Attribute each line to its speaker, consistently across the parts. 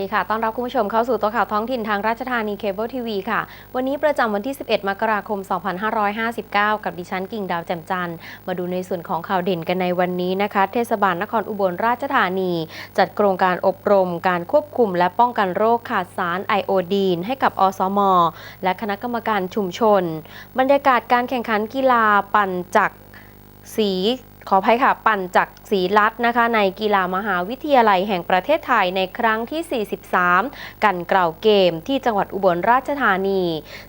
Speaker 1: ดีค่ะ ต้อนรับคุณผู้ชมเข้าสู่ตัวข่าวท้องถิ่นทางราชธานีเคเบิลทีวีค่ะ วันนี้ประจำวันที่ 11 มกราคม 2559 กับดิฉันกิ่งดาวแจ่มจันทร์มาดูในส่วนของข่าวเด่นกันในวันนี้นะคะ เทศบาลนครอุบลราชธานี จัดโครงการอบรม การควบคุม และป้องกันโรคขาดสารไอโอดีน ให้กับอสม และคณะกรรมการชุมชน บรรยากาศการแข่งขันกีฬาปั่นจักรสี ขออภัยค่ะ ปั่นจักสีลัดนะคะ ในกีฬามหาวิทยาลัยแห่งประเทศไทยในครั้งที่ 43 กันเกล่าเกมที่จังหวัดอุบลราชธานี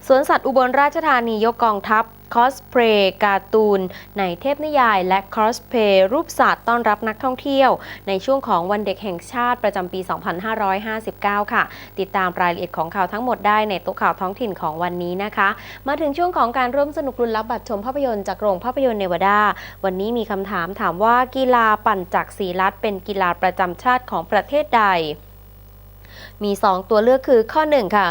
Speaker 1: สวนสัตว์อุบลราชธานียกกองทัพ คอสเพลย์การ์ตูน ในเทพนิยาย และคอสเพลย์รูปสัตว์ต้อนรับนักท่องเที่ยว ในช่วงของวันเด็กแห่งชาติประจำปี 2559 ค่ะ ติดตามรายละเอียดของข่าวทั้งหมดได้ในโต๊ะข่าวท้องถิ่นของวันนี้นะคะ มาถึงช่วงของการร่วมสนุกรุนรับบัตรชมภาพยนตร์จากโรงภาพยนตร์เนวาดา วันนี้มีคำถามถามว่ากีฬาปั่นจักรสีลัดเป็นกีฬาประจำชาติของประเทศใด มี 2 ตัวเลือกคือข้อ 1 ค่ะ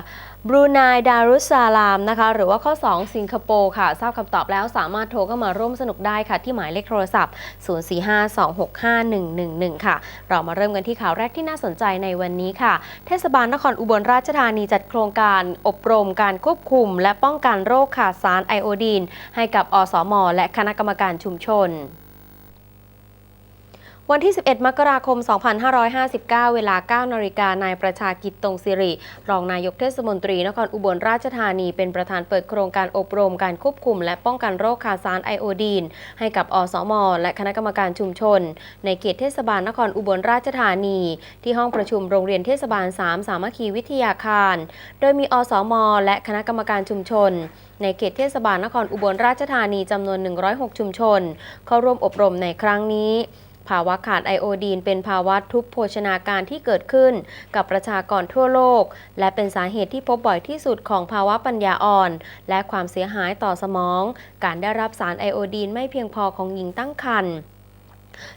Speaker 1: บรูไนดารุสซาลามนะคะหรือว่าข้อ 2 สิงคโปร์ค่ะ ทราบคำตอบแล้วสามารถโทรเข้ามาร่วมสนุกได้ค่ะ ที่หมายเลขโทรศัพท์ 0452651111 ค่ะ เรามาเริ่มกันที่ข่าวแรกที่น่าสนใจในวันนี้ค่ะ เทศบาลนครอุบลราชธานีจัดโครงการอบรมการควบคุม และป้องกันโรคขาดสารไอโอดีน ให้กับอสม และคณะกรรมการชุมชน วันที่ 11 มกราคม 2559 เวลา 9 นาฬิกา นายประชากิจตรงสิริ รองนายกเทศมนตรีนครอุบลราชธานี เป็นประธานเปิดโครงการอบรมการควบคุม และป้องกันโรคขาดสารไอโอดีน ให้กับอสม และคณะกรรมการชุมชน ในเขตเทศบาลนครอุบลราชธานี ที่ห้องประชุมโรงเรียนเทศบาล 3 สามัคคีวิทยาคาร โดยมีอสม และคณะกรรมการชุมชน ในเขตเทศบาลนครอุบลราชธานีจำนวน 106 ชุมชน เข้าร่วมอบรมในครั้งนี้ ภาวะขาดไอโอดีน เป็นภาวะทุพโภชนาการที่เกิดขึ้น กับประชากรทั่วโลก และเป็นสาเหตุที่พบบ่อยที่สุดของภาวะปัญญาอ่อน และความเสียหายต่อสมอง การได้รับสารไอโอดีนไม่เพียงพอของหญิงตั้งครรภ์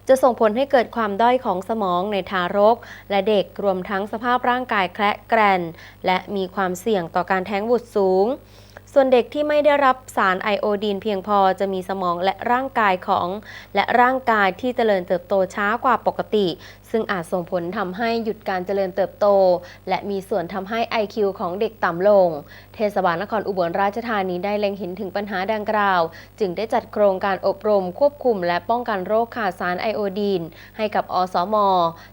Speaker 1: จะส่งผลให้เกิดความด้อยของสมองในทารก และเด็กรวมทั้งสภาพร่างกายแคระแกรน และมีความเสี่ยงต่อการแท้งบุตรสูง ส่วนเด็กที่ไม่ได้รับสารไอโอดีนเพียงพอจะมีสมองและร่างกายของ และร่างกายที่เจริญเติบโตช้ากว่าปกติ ซึ่งอาจส่งผลทำให้หยุดการเจริญเติบโต และมีส่วนทำให้ IQ ของเด็กต่ำลง เทศบาลนครอุบลราชธานีได้เล็งเห็นถึงปัญหาดังกล่าว จึงได้จัดโครงการอบรมควบคุม และป้องกันโรคขาดสารไอโอดีน ให้กับอสม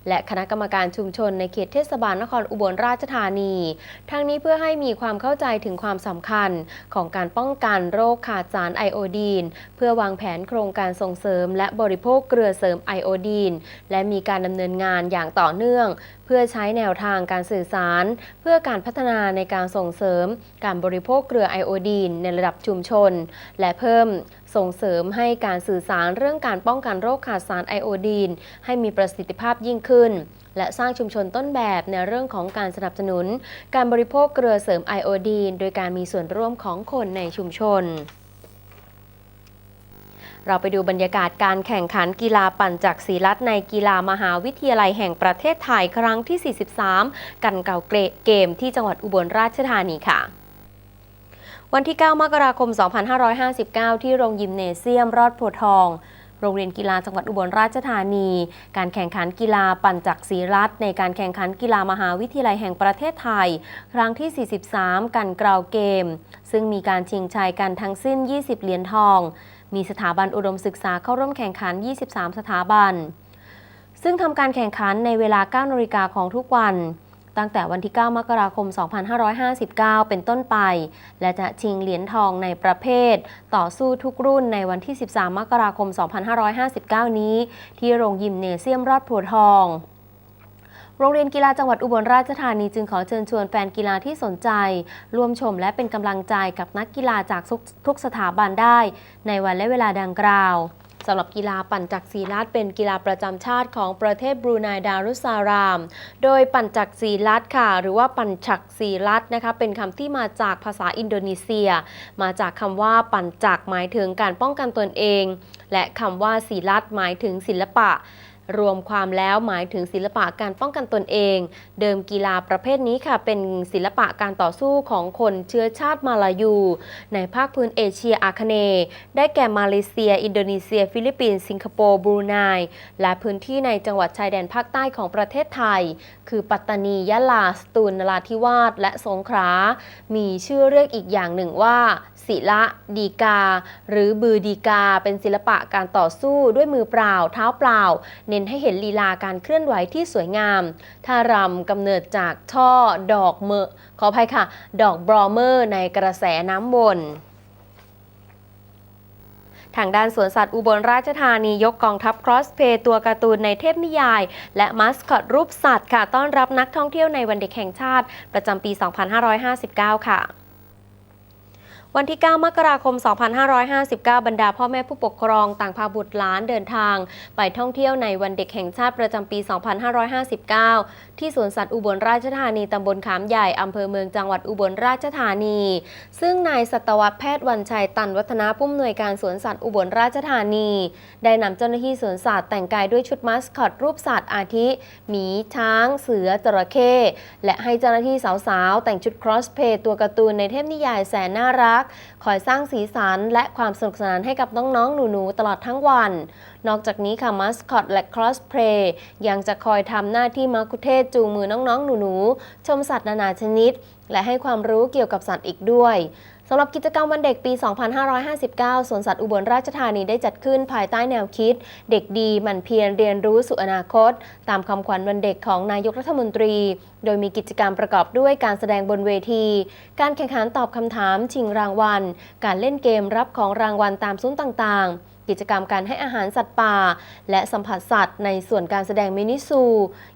Speaker 1: และคณะกรรมการชุมชนในเขตเทศบาลนครอุบลราชธานี ทั้งนี้เพื่อให้มีความเข้าใจถึงความสำคัญของการป้องกันโรคขาดสารไอโอดีน เพื่อวางแผนโครงการส่งเสริม และบริโภคเกลือเสริมไอโอดีน และมีการดำเนินงานอย่างต่อเนื่อง เพื่อใช้แนวทางการสื่อสาร เพื่อการพัฒนาในการส่งเสริม การบริโภคเกลือไอโอดีนในระดับชุมชน และเพิ่มส่งเสริมให้การสื่อสารเรื่องการป้องกันโรคขาดสารไอโอดีน ให้มีประสิทธิภาพยิ่งขึ้น และสร้างชุมชนต้นแบบในเรื่องของการสนับสนุน การบริโภคเกลือเสริมไอโอดีน โดยการมีส่วนร่วมของคนในชุมชน เราไปดูบรรยากาศการแข่งขันกีฬาปั่นจักรศรีลัดในกีฬามหาวิทยาลัยแห่งประเทศไทยครั้งที่ 43 กันเก่าเกมที่จังหวัดอุบลราชธานีค่ะวันที่ 9 มกราคม 2559 ที่โรงยิมเนเซียมรอดโพทอง โรงเรียนกีฬาจังหวัดอุบลราชธานี การแข่งขันกีฬาปั่นจักรศรีรัตในการแข่งขันกีฬามหาวิทยาลัยแห่งประเทศไทย ครั้งที่ 43 กันกราวเกม ซึ่งมีการชิงชัยกันทั้งสิ้น 20 เหรียญทอง มีสถาบันอุดมศึกษาเข้าร่วมแข่งขัน 23 สถาบัน ซึ่งทำการแข่งขันในเวลา 9นาฬิกาของทุกวัน ตั้งแต่วันที่ 9 มกราคม 2559 เป็นต้นไป และจะชิงเหรียญทองในประเภท ต่อสู้ทุกรุ่นในวันที่ 13 มกราคม 2559 นี้ ที่โรงยิมเนเซียมรอดโพธิ์ทอง โรงเรียนกีฬาจังหวัดอุบลราชธานีจึงขอเชิญชวนแฟนกีฬาที่สนใจ ร่วมชมและเป็นกำลังใจกับนักกีฬาจากทุกสถาบันได้ ในวันและเวลาดังกล่าวสำหรับกีฬาปั่นจักรศรีลัดเป็นกีฬาประจำชาติของประเทศบรูไนดารุสซาราม โดยปั่นจักรศรีลัดค่ะ หรือว่าปั่นจักรศรีลัดนะคะ เป็นคำที่มาจากภาษาอินโดนีเซีย มาจากคำว่าปั่นจักรหมายถึงการป้องกันตนเอง และคำว่าศีลัดหมายถึงศิลปะ รวมความแล้วหมายถึงศิลปะการป้องกันตนเอง เดิมกีฬาประเภทนี้ค่ะ เป็นศิลปะการต่อสู้ของคนเชื้อชาติมาลายู ในภาคพื้นเอเชียอาคเนย์ได้แก่มาเลเซีย อินโดนีเซีย ฟิลิปปินส์สิงคโปร์บรูไนและพื้นที่ในจังหวัดชายแดนภาคใต้ของประเทศไทย คือปัตตานียะลาสตูลนราธิวาสและสงขลามีชื่อเรียกอีกอย่างหนึ่งว่าศิละดีกา หรือบือดีกา เป็นศิลปะการต่อสู้ด้วยมือเปล่า เท้าเปล่าเนนให้เห็นลีลาการเคลื่อนไหวที่สวยงามท่ารำกำเนิดจากช่อดอกเมอขออภัยค่ะ ดอกบรอเมอร์ในกระแสน้ำวนทางด้านสวนสัตว์อุบลราชธานียกกองทัพครอสเพย์ตัวการ์ตูนในเทพนิยาย และมัสคอตรูปสัตว์ค่ะ ต้อนรับนักท่องเที่ยวในวันเด็กแห่งชาติ ประจำปี 2559 ค่ะ วันที่ 9 มกราคม 2559 บรรดาพ่อแม่ผู้ปกครองต่างพาบุตรหลานเดินทาง ไปท่องเที่ยวในวันเด็กแห่งชาติประจำปี 2559 ที่สวนสัตว์อุบลราชธานีตำบลขามใหญ่อำเภอเมืองจังหวัดอุบลราชธานี ซึ่งนายสัตวแพทย์วันชัยตันวัฒนาผู้อำนวยการสวนสัตว์อุบลราชธานี ได้นำเจ้าหน้าที่สวนสัตว์แต่งกายด้วยชุดมัสคอตรูปสัตว์อาทิหมีช้าง เสือจระเข้และให้เจ้าหน้าที่สาวๆแต่งชุดครอสเพย์ตัวการ์ตูนในเทพนิยายแสนน่ารักคอยสร้างสีสันและความสนุกสนานให้กับน้องๆ หนูๆ ตลอดทั้งวัน นอกจากนี้ค่ะมัสคอตและครอสเพลย์ยังจะคอยทำหน้าที่มักคุเทศจูงมือน้องๆ หนูๆ ชมสัตว์นานาชนิด และให้ความรู้เกี่ยวกับสัตว์อีกด้วย สำหรับกิจกรรมวันเด็กปี 2559 สวนสัตว์อุบลราชธานีได้จัดขึ้นภายใต้แนวคิด เด็กดีหมั่นเพียรเรียนรู้สู่อนาคต ตามคำขวัญวันเด็กของนายกรัฐมนตรี โดยมีกิจกรรมประกอบด้วยการแสดงบนเวที การแข่งขันตอบคำถามชิงรางวัล การเล่นเกมรับของรางวัลตามซุ้มต่างๆกิจกรรมการให้อาหารสัตว์ป่า และสัมผัสสัตว์ในส่วนการแสดงมินิซู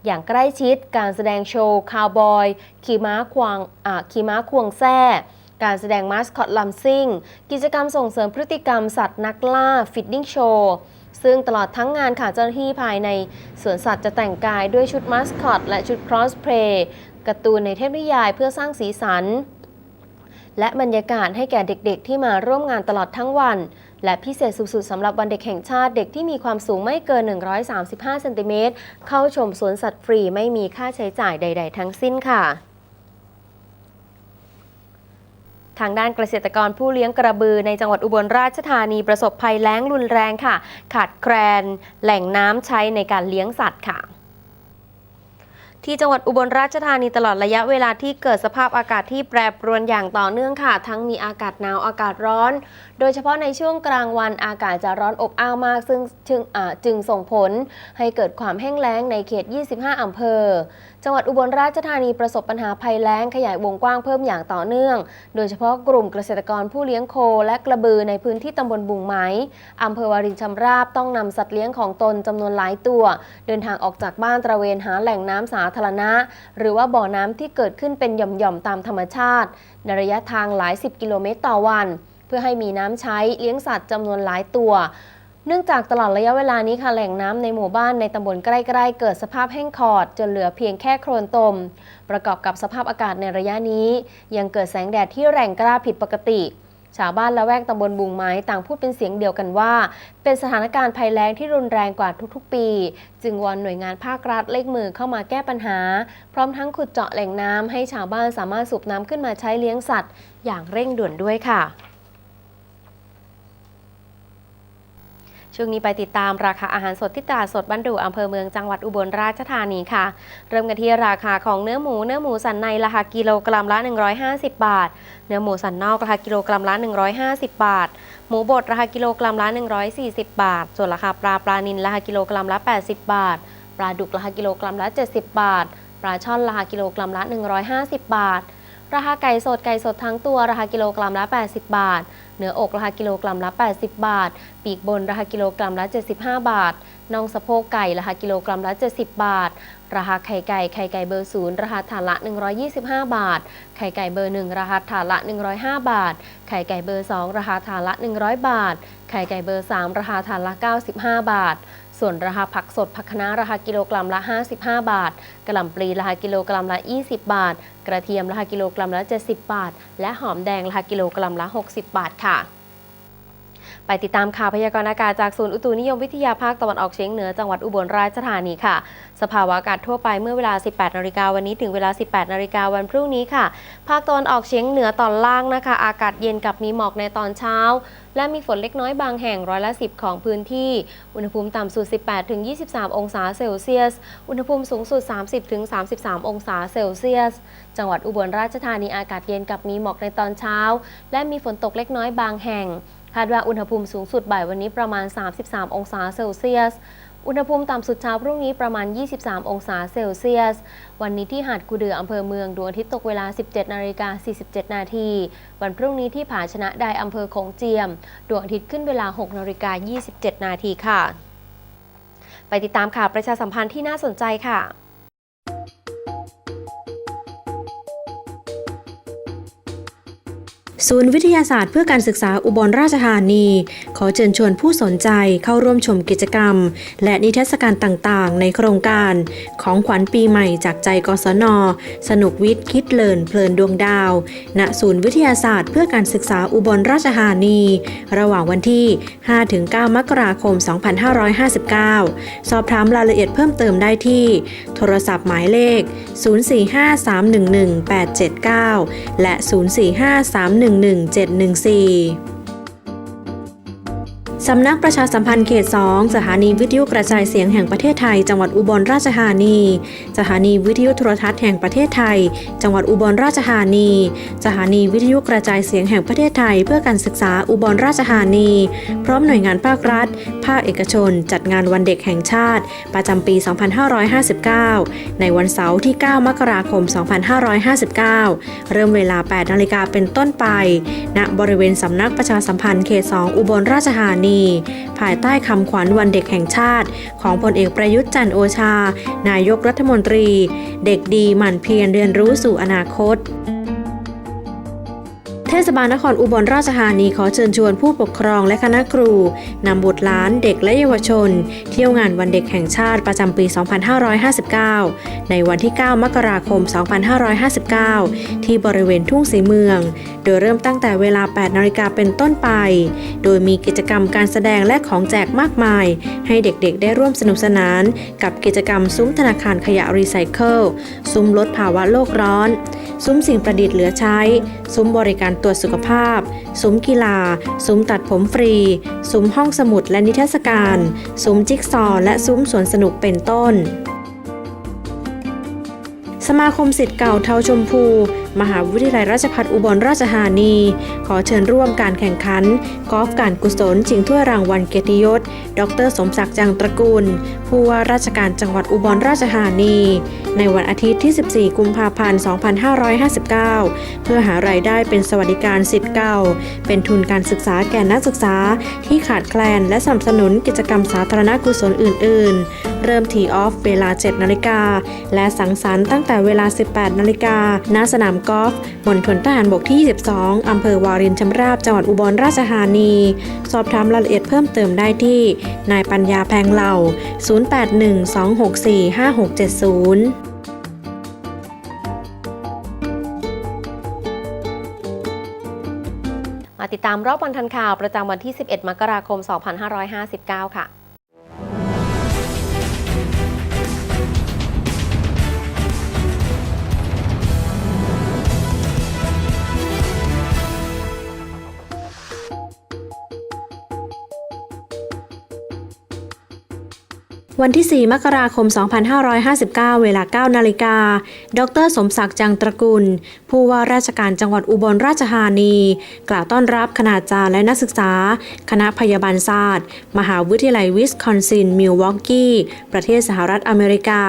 Speaker 1: อย่างใกล้ชิด การแสดงโชว์ คาวบอย ขี่ม้าควงขี่ม้าควงแท้ การแสดงมาสคอตลัมซิ่ง กิจกรรมส่งเสริมพฤติกรรมสัตว์นักล่าฟิตติ้งโชว์ซึ่งตลอดทั้งงานค่ะเจ้าหน้าที่ภายในสวนสัตว์จะแต่งกายด้วยชุดมาสคอต และชุดครอสเพลย์การ์ตูนในเทพนิยายเพื่อสร้างสีสัน และบรรยากาศให้แก่เด็กๆ ที่มาร่วมงานตลอดทั้งวัน และพิเศษสุดๆสำหรับวันเด็กแห่งชาติเด็กที่มีความสูงไม่เกิน 135 เซนติเมตรเข้าชมสวนสัตว์ฟรีไม่มีค่าใช้จ่ายใด ๆ ทั้งสิ้นค่ะ ทางด้านเกษตรกรผู้เลี้ยงกระบือในจังหวัดอุบลราชธานีประสบภัยแล้งรุนแรงค่ะ ขาดแคลนแหล่งน้ำใช้ในการเลี้ยงสัตว์ค่ะที่จังหวัดอุบลราชธานีตลอดระยะเวลาที่เกิดสภาพอากาศที่แปรปรวนอย่างต่อเนื่องค่ะ ทั้งมีอากาศหนาวอากาศร้อน โดยเฉพาะในช่วงกลางวันอากาศจะร้อนอบอ้าวมาก ซึ่งจึงจึงส่งผลให้เกิดความแห้งแล้งในเขต 25 อำเภอ จังหวัดอุบลราชธานีประสบปัญหาภัยแล้งขยายวงกว้างเพิ่มอย่างต่อเนื่อง โดยเฉพาะกลุ่มเกษตรกรผู้เลี้ยงโคและกระบือในพื้นที่ตำบลบุงไหมอำเภอวารินชำราบต้องนำสัตว์เลี้ยงของตนจำนวนหลายตัว เดินทางออกจากบ้านตระเวนหาแหล่งน้ำสาธารณะ หรือว่าบ่อน้ำที่เกิดขึ้นเป็นหย่อมๆตามธรรมชาติ ในระยะทางหลายสิบกิโลเมตรต่อวัน เพื่อให้มีน้ำใช้เลี้ยงสัตว์จำนวนหลายตัว เนื่องจากตลอดระยะเวลานี้ค่ะแหล่งน้ำในหมู่บ้านในตำบลใกล้ๆ เกิดสภาพแห้งขอด จนเหลือเพียงแค่โคลนตม ประกอบกับสภาพอากาศในระยะนี้ ยังเกิดแสงแดดที่แรงกล้าผิดปกติ ชาวบ้านละแวกตำบลบุงไม้ต่างพูดเป็นเสียงเดียวกันว่า เป็นสถานการณ์ภัยแล้งที่รุนแรงกว่าทุกๆ ปี จึงวอนหน่วยงานภาครัฐเร่งมือเข้ามาแก้ปัญหา พร้อมทั้งขุดเจาะแหล่งน้ำให้ชาวบ้านสามารถสูบน้ำขึ้นมาใช้เลี้ยงสัตว์ อย่างเร่งด่วนด้วยค่ะ ช่วงนี้ไปติดตามราคาอาหารสดที่ตลาดสดบ้านดูอำเภอเมืองจังหวัดอุบลราชธานีค่ะ เริ่มกันที่ราคาของเนื้อหมูเนื้อหมูสันในราคากิโลกรัมละ 150 บาท เนื้อหมูสันนอกราคากิโลกรัมละ 150 บาท หมูบดราคากิโลกรัมละ 140 บาท ส่วนราคาปลาปลานิลราคากิโลกรัมละ 80 บาท ปลาดุกราคากิโลกรัมละ 70 บาท ปลาช่อนราคากิโลกรัมละ 150 บาท ราคาไก่สดไก่สดทั้งตัวราคากิโลกรัมละ 80 บาท เนื้ออกราคากิโลกรัมละ 80 บาท ปีกบนราคากิโลกรัมละ 75 บาทน่องสะโพกไก่ราคากิโลกรัมละ 70 บาท ราคาไข่ไก่ไข่ไก่เบอร์ศูนย์ราคาถาดละ 125 บาท ไข่ไก่เบอร์1ราคาถาดละ 105 บาท ไข่ไก่เบอร์2ราคาถาดละ 100 บาท ไข่ไก่เบอร์3ราคาถาดละ 95 บาท ส่วนราคาผักสดผักคะน้าราคากิโลกรัมละ 55 บาท กระหล่ำปลีราคากิโลกรัมละ 20 บาท กระเทียมราคากิโลกรัมละ 70 บาท และหอมแดงราคากิโลกรัมละ 60 บาทค่ะ ไปติดตามข่าวพยากรณ์อากาศจากศูนย์อุตุนิยมวิทยาภาคตะวันออกเฉียงเหนือจังหวัดอุบลราชธานีค่ะสภาวะอากาศทั่วไปเมื่อเวลา 18 นาฬิกาวันนี้ถึงเวลา 18 นาฬิกาวันพรุ่งนี้ค่ะ ภาคตะวันออกเฉียงเหนือตอนล่างนะคะ อากาศเย็นกับมีหมอกในตอนเช้า และมีฝนเล็กน้อยบางแห่งร้อยละ10 ของพื้นที่ อุณหภูมิต่ำสุด 18-23 องศาเซลเซียส อุณหภูมิสูงสุด 30-33 องศาเซลเซียส จังหวัดอุบลราชธานีอากาศเย็นกับมีหมอกในตอนเช้า และมีฝนตกเล็กน้อยบางแห่งคาดว่าอุณหภูมิสูงสุดบ่ายวันนี้ประมาณ 33 องศาเซลเซียส อุณหภูมิต่ำสุดเช้าพรุ่งนี้ประมาณ 23 องศาเซลเซียส วันนี้ที่หาดกูเดืออำเภอเมืองดวงอาทิตย์ตกเวลา 17 นาฬิกา 47 นาที วันพรุ่งนี้ที่ผาชนะไดอำเภอโขงเจียม ดวงอาทิตย์ขึ้นเวลา 6 นาฬิกา 27 นาทีค่ะ ไปติดตามข่าวประชาสัมพันธ์ที่น่าสนใจค่ะ
Speaker 2: ศูนย์วิทยาศาสตร์เพื่อการศึกษาอุบลราชธานี ขอเชิญชวนผู้สนใจเข้าร่วมชมกิจกรรม และนิทรรศการต่างๆ ในโครงการ ของขวัญปีใหม่จากใจกศน สนุกวิทย์คิดเลินเพลินดวงดาว ณศูนย์วิทยาศาสตร์เพื่อการศึกษาอุบลราชธานี ระหว่างวันที่ 5-9 มกราคม 2559 สอบถามรายละเอียดเพิ่มเติมได้ที่ โทรศัพท์หมายเลข 045311879 และ 045311 714 สำนักประชาสัมพันธ์เขต 2 สถานีวิทยุกระจายเสียงแห่งประเทศไทย จังหวัดอุบลราชธานี สถานีวิทยุโทรทัศน์แห่งประเทศไทย จังหวัดอุบลราชธานี สถานีวิทยุกระจายเสียงแห่งประเทศไทย เพื่อการศึกษาอุบลราชธานี พร้อมหน่วยงานภาครัฐ ภาคเอกชน จัดงานวันเด็กแห่งชาติ ประจำปี 2559 ในวันเสาร์ที่ 9 มกราคม 2559 เริ่มเวลา 8 นาฬิกาเป็นต้นไป ณ บริเวณสำนักประชาสัมพันธ์เขต 2 อุบลราชธานีภายใต้คำขวัญวันเด็กแห่งชาติ ของพลเอกประยุทธ์จันโอชา นายกรัฐมนตรี เด็กดีหมั่นเพียรเรียนรู้สู่อนาคต เทศบาลนครอุบลราชธานีขอเชิญชวนผู้ปกครองและคณะครูนำบุตรหลานเด็กและเยาวชน เที่ยวงานวันเด็กแห่งชาติประจำปี 2559 ในวันที่ 9 มกราคม 2559 ที่บริเวณทุ่งสีเมือง โดยเริ่มตั้งแต่เวลา 8 นาฬิกาเป็นต้นไป โดยมีกิจกรรมการแสดงและของแจกมากมาย ให้เด็กๆ ได้ร่วมสนุกสนาน กับกิจกรรมซุ้มธนาคารขยะรีไซเคิลซุ้มลดภาวะโลกร้อน ซุ้มสิ่งประดิษฐ์เหลือใช้ ซุ้มบริการตรวจสุขภาพ ซุ้มกีฬา ซุ้มตัดผมฟรี ซุ้มห้องสมุดและนิทรรศการ ซุ้มจิ๊กซอว์และซุ้มสวนสนุกเป็นต้น มาคมสิทธิ์เก่าเทาชมพู มหาวิทยาลัยราชภัฏอุบลราชธานี ขอเชิญร่วมการแข่งขันกอล์ฟการกุศลชิงถ้วยรางวัลเกียรติยศ ดรสมศักดิ์จังตระกูล ผู้ว่าราชการจังหวัดอุบลราชธานี ในวันอาทิตย์ที่ 14 กุมภาพันธ์ 2559 เพื่อหารายได้เป็นสวัสดิการสิทธิ์เก่า เป็นทุนการศึกษาแก่นักศึกษาที่ขาดแคลนและสนับสนุนกิจกรรมสาธารณกุศลอื่น ๆ เริ่มทีออฟเวลา 7 นาฬิกา และสังสรรค์ตั้งแต่เวลา 18 นาฬิกา ณ สนามกอล์ฟมณฑลทหารบกที่ 22 อำเภอวารินชำราบจังหวัดอุบลราชธานี สอบถามรายละเอียดเพิ่มเติมได้ที่ นายปัญญาแพงเหล่า 0812645670
Speaker 1: มาติดตามรอบวันทันข่าวประจำวันที่ 11 มกราคม 2559 ค่ะ
Speaker 2: วันที่ 4 มกราคม 2559 เวลา 9 นาฬิกา ดร สมศักดิ์จังตระกูล ผู้ว่าราชการจังหวัดอุบลราชธานี กล่าวต้อนรับคณาจารย์และนักศึกษา คณะพยาบาลศาสตร์ มหาวิทยาลัยวิสคอนซิน มิลวอกกี้ ประเทศสหรัฐอเมริกา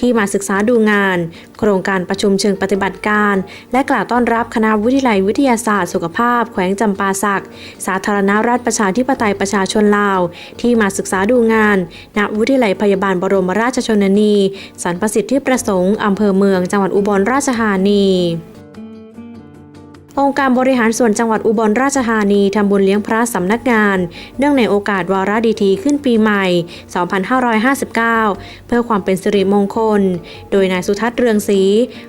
Speaker 2: ที่มาศึกษาดูงาน โครงการประชุมเชิงปฏิบัติการ และกล่าวต้อนรับคณะวิทยาลัยวิทยาศาสตร์สุขภาพ แขวงจำปาสัก สาธารณรัฐประชาธิปไตยประชาชนลาว ที่มาศึกษาดูงาน ณ วิทยาลัยพยาบาลบรมราชชนนีสันประสิทธิประสงค์อำเภอเมืองจังหวัดอุบลราชธานี องค์การบริหารส่วนจังหวัดอุบลราชธานีทำบุญเลี้ยงพระสำนักงาน เนื่องในโอกาสวาระดีทีขึ้นปีใหม่ 2559 เพื่อความเป็นสิริมงคล โดยนายสุทัศน์เรืองศรี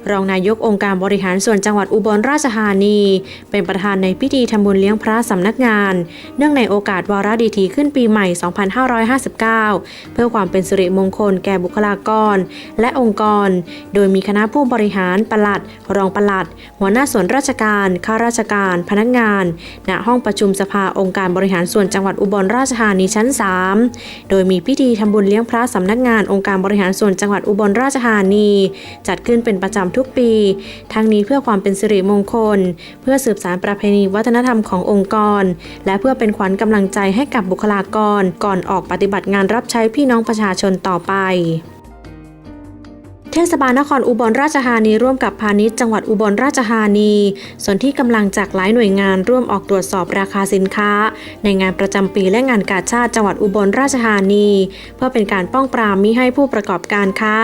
Speaker 2: รองนายกองค์การบริหารส่วนจังหวัดอุบลราชธานี เป็นประธานในพิธีทำบุญเลี้ยงพระสำนักงาน เนื่องในโอกาสวาระดีทีขึ้นปีใหม่ 2559 เพื่อความเป็นสิริมงคลแก่บุคลากร และองค์กร โดยมีคณะผู้บริหารปลัด รองปลัด หัวหน้าส่วนราชการข้าราชการ พนักงาน ณ ห้องประชุมสภาองค์การบริหารส่วนจังหวัดอุบลราชธานีชั้น 3 โดยมีพิธีทำบุญเลี้ยงพระสำนักงานองค์การบริหารส่วนจังหวัดอุบลราชธานี จัดขึ้นเป็นประจำทุกปี ทั้งนี้เพื่อความเป็นสิริมงคล เพื่อสืบสานประเพณีวัฒนธรรมขององค์กร และเพื่อเป็นขวัญกำลังใจให้กับบุคลากร ก่อนออกปฏิบัติงานรับใช้พี่น้องประชาชนต่อไป เทศบาลนครอุบลราชธานีร่วมกับพาณิชย์จังหวัดอุบลราชธานี ส่วนที่กำลังจากหลายหน่วยงานร่วมออกตรวจสอบราคาสินค้า ในงานประจำปีและงานกาชาติจังหวัดอุบลราชธานี เพื่อเป็นการป้องปรามมิให้ผู้ประกอบการค้า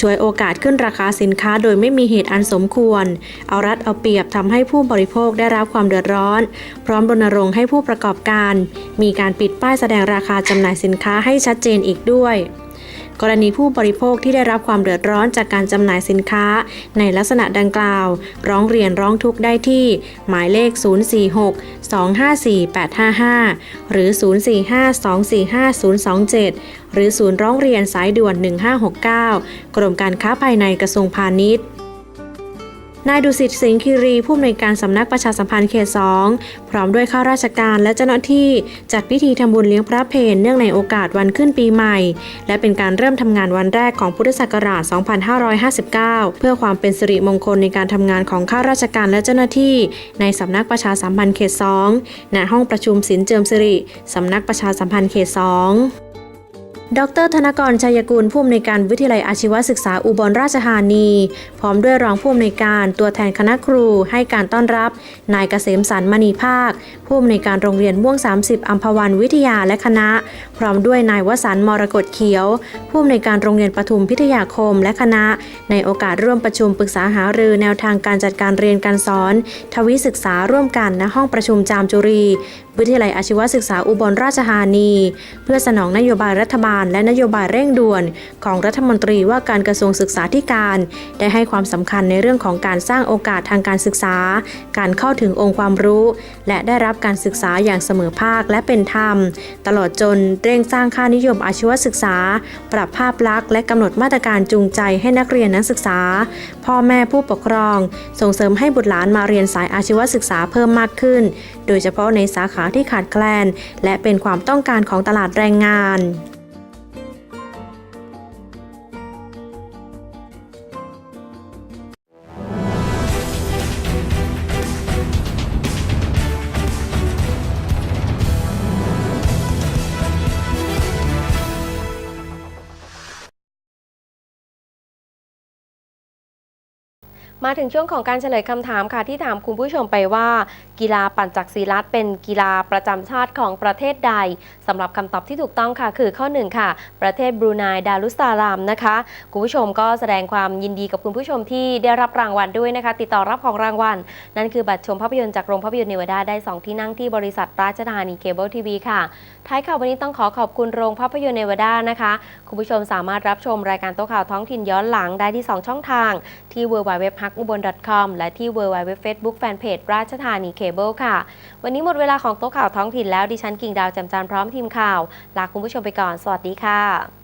Speaker 2: ช่วยโอกาสขึ้นราคาสินค้าโดยไม่มีเหตุอันสมควร เอารัดเอาเปรียบทำให้ผู้บริโภคได้รับความเดือดร้อน พร้อมรณรงค์ให้ผู้ประกอบการ มีการปิดป้ายแสดงราคาจำหน่ายสินค้าให้ชัดเจนอีกด้วย กรณีผู้บริโภคที่ได้รับความเดือดร้อนจากการจำหน่ายสินค้า ในลักษณะดังกล่าว ร้องเรียนร้องทุกข์ได้ที่ หมายเลข 046 254 855 หรือ 045 245 027 หรือศูนย์ร้องเรียนสายด่วน 1569 กรมการค้าภายในกระทรวงพาณิชย์ นายดุสิตสิงห์คีรี ผู้อำนวยการสำนักประชาสัมพันธ์เขต2พร้อมด้วยข้าราชการและเจ้าหน้าที่จัดพิธีทำบุญเลี้ยงพระเพลเนื่องในโอกาสวันขึ้นปีใหม่ และเป็นการเริ่มทำงานวันแรกของพุทธศักราช 2559 เพื่อความเป็นสิริมงคลในการทำงานของข้าราชการและเจ้าหน้าที่ ในสำนักประชาสัมพันธ์เขต2ณห้องประชุมศิลเจิมสิริสำนักประชาสัมพันธ์เขต2 ดรธนกรชัยกุลผู้อำนวยการวิทยาลัยอาชีวศึกษาอุบลราชธานี พร้อมด้วยรองผู้อำนวยการตัวแทนคณะครูให้การต้อนรับ นายเกษมสันมณีภาค ผู้อำนวยการโรงเรียนม่วง 30 อัมพวันวิทยาและคณะ พร้อมด้วยนายวสันมรกตเขียว ผู้อำนวยการโรงเรียนปทุมพิทยาคมและคณะ ในโอกาสร่วมประชุมปรึกษาหารือแนวทางการจัดการเรียนการสอน ทวิศึกษาร่วมกันณห้องประชุมจามจุรี วิทยาลัยอาชีวศึกษาอุบลราชธานี เพื่อสนองนโยบายรัฐบาลและนโยบายเร่งด่วน ของรัฐมนตรีว่าการกระทรวงศึกษาธิการ ได้ให้ความสำคัญในเรื่องของการสร้างโอกาสทางการศึกษา การเข้าถึงองค์ความรู้ และได้รับการศึกษาอย่างเสมอภาคและเป็นธรรม ตลอดจนเร่งสร้างค่านิยมอาชีวศึกษา ปรับภาพลักษณ์และกำหนดมาตรการจูงใจให้นักเรียนนักศึกษา พ่อแม่ผู้ปกครอง ส่งเสริมให้บุตรหลานมาเรียนสายอาชีวศึกษาเพิ่มมากขึ้น โดยเฉพาะในสาขาที่ขาดแคลน และเป็นความต้องการของตลาดแรงงาน
Speaker 1: มาถึงช่วงของการเฉลยคำถามค่ะที่ถามคุณผู้ชมไปว่า กีฬาปั่นจักรศิลัดเป็นกีฬาประจำชาติของประเทศใดสำหรับคำตอบที่ถูกต้องค่ะ คือข้อ1ค่ะ ประเทศบรูไนดารุสตารามนะคะ คุณผู้ชมก็แสดงความยินดีกับคุณผู้ชมที่ได้รับรางวัลด้วยนะคะ ติดต่อรับของรางวัล นั่นคือบัตรชมภาพยนตร์จากโรงภาพยนตร์เนวาดาได้ 2 ที่นั่งที่บริษัทราชธานีเคเบิลทีวีค่ะท้ายข่าววันนี้ต้องขอขอบคุณโรงภาพยนตร์เนวาดานะคะ คุณผู้ชมสามารถรับชมรายการโต๊ะข่าวท้องถิ่นย้อนหลังได้ที่ 2 ช่องทาง ที่ www.hakubon.com และที่ www Facebook Fanpage ราชธานีเคเบิลค่ะ วันนี้หมดเวลาของโต๊ะข่าวท้องถิ่นแล้วดิฉันกิ่งดาวจำจานพร้อมทีมข่าว ลาคุณผู้ชมไปก่อน สวัสดีค่ะ